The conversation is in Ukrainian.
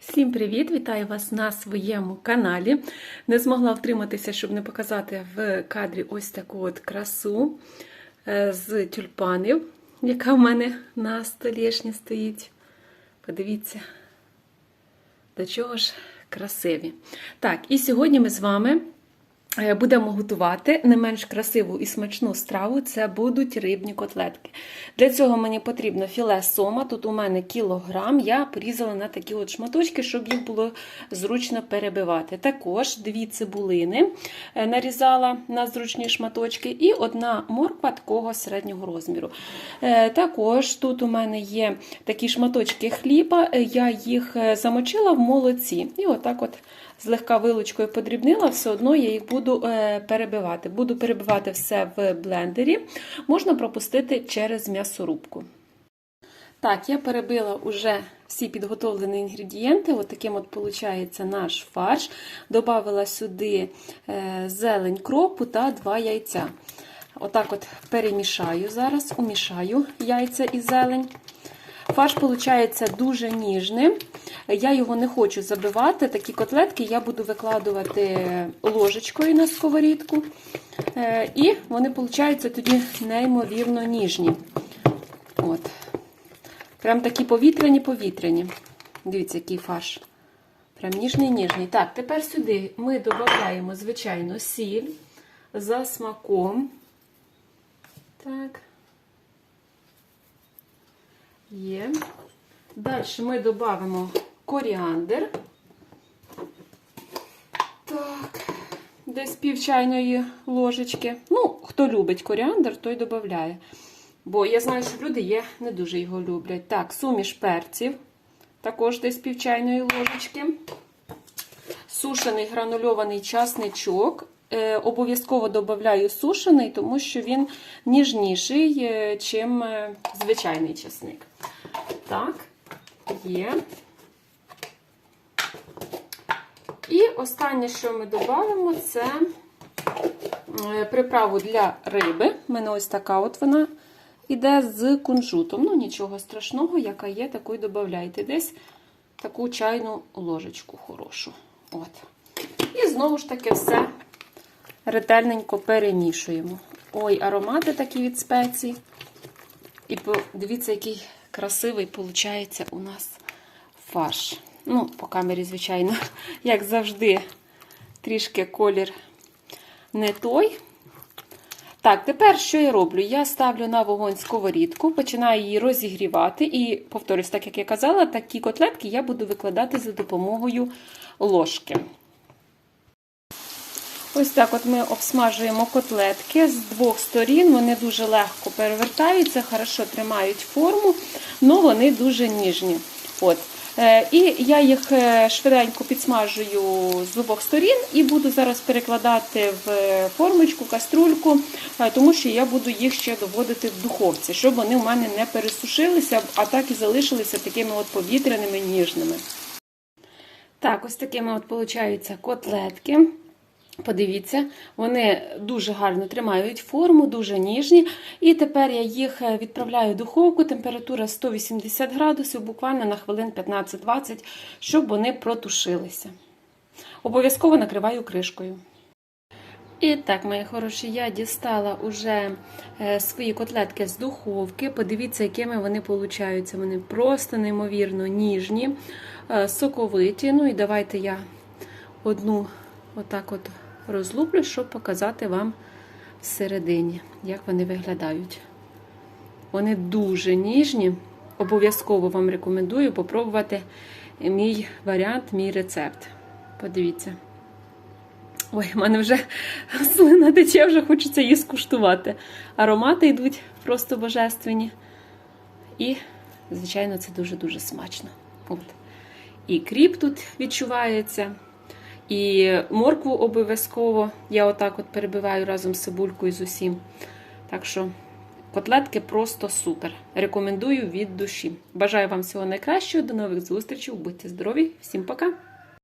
Всім привіт! Вітаю вас на своєму каналі. Не змогла втриматися, щоб не показати в кадрі ось таку от красу е, з тюльпанів, яка в мене на столішні стоїть. Подивіться, до чого ж красиві. Так, і сьогодні ми з вами будемо готувати не менш красиву і смачну страву це будуть рибні котлетки. Для цього мені потрібно філе сома. Тут у мене кілограм. Я порізала на такі от шматочки, щоб їх було зручно перебивати. Також дві цибулини е, нарізала на зручні шматочки, і одна морква такого середнього розміру. Е, Також тут у мене є такі шматочки хліба, е, я їх е, замочила в молоці. І отак от злегка вилочкою подрібнила, все одно я їх буду е, перебивати. Буду перебивати все в блендері, можна пропустити через м'ясорубку. Так, я перебила уже всі підготовлені інгредієнти. От таким от виходить наш фарш. Добавила сюди е, зелень кропу та два яйця. Отак от перемішаю зараз, умішаю яйця і зелень. Фарш виходить дуже ніжним. Я його не хочу забивати. Такі котлетки я буду викладувати ложечкою на сковорідку. Е, І вони, виходить, тоді неймовірно ніжні. От. Прям такі повітряні-повітряні. Дивіться, який фарш. Прям ніжний-ніжний. Так, тепер сюди ми додаємо, звичайно, сіль за смаком. Так. Є. Далі ми додамо коріандр. Так, десь пів чайної ложечки. Ну, хто любить коріандр, той додає. Бо я знаю, що люди є, не дуже його люблять. Так, суміш перців. Також десь пів чайної ложечки. Сушений гранульований часничок. Е, обов'язково додаю сушений, тому що він ніжніший, е, чим е, звичайний часник. Так, є. І останнє, що ми додамо, це приправу для риби. У мене ось така от вона іде з кунжутом. Ну, нічого страшного, яка є, таку й. Десь таку чайну ложечку хорошу. От. І знову ж таки все ретельненько перемішуємо. Ой, аромати такі від спецій. І дивіться, який красивий виходить у нас фарш. Ну, по камері, звичайно, як завжди, трішки колір не той. Так, тепер що я роблю? Я ставлю на вогонь сковорідку, починаю її розігрівати. І, повторюсь, так як я казала, такі котлетки я буду викладати за допомогою ложки. Ось так от ми обсмажуємо котлетки з двох сторін. Вони дуже легко перевертаються, хорошо тримають форму, але вони дуже ніжні. От. І я їх швиденько підсмажую з обох сторін і буду зараз перекладати в формочку, каструльку, тому що я буду їх ще доводити в духовці, щоб вони в мене не пересушилися, а так і залишилися такими от повітряними ніжними. Так, ось такими от получаються котлетки. Подивіться, вони дуже гарно тримають форму, дуже ніжні. І тепер я їх відправляю в духовку, температура 180 градусів, буквально на хвилин 15-20, щоб вони протушилися. Обов'язково накриваю кришкою. І так, мої хороші, я дістала уже свої котлетки з духовки. Подивіться, якими вони получаються. Вони просто неймовірно ніжні, соковиті. Ну і давайте я одну отак от розлуплю, щоб показати вам всередині, як вони виглядають. Вони дуже ніжні. Обов'язково вам рекомендую попробувати мій варіант, мій рецепт. Подивіться. Ой, в мене вже слина тече, вже хочеться її скуштувати. Аромати йдуть просто божественні. І, звичайно, це дуже-дуже смачно. От. І кріп тут відчувається. І моркву обов'язково я отак от перебиваю разом з цибулькою з усім. Так що котлетки просто супер. Рекомендую від душі. Бажаю вам всього найкращого, до нових зустрічей, будьте здорові, всім пока!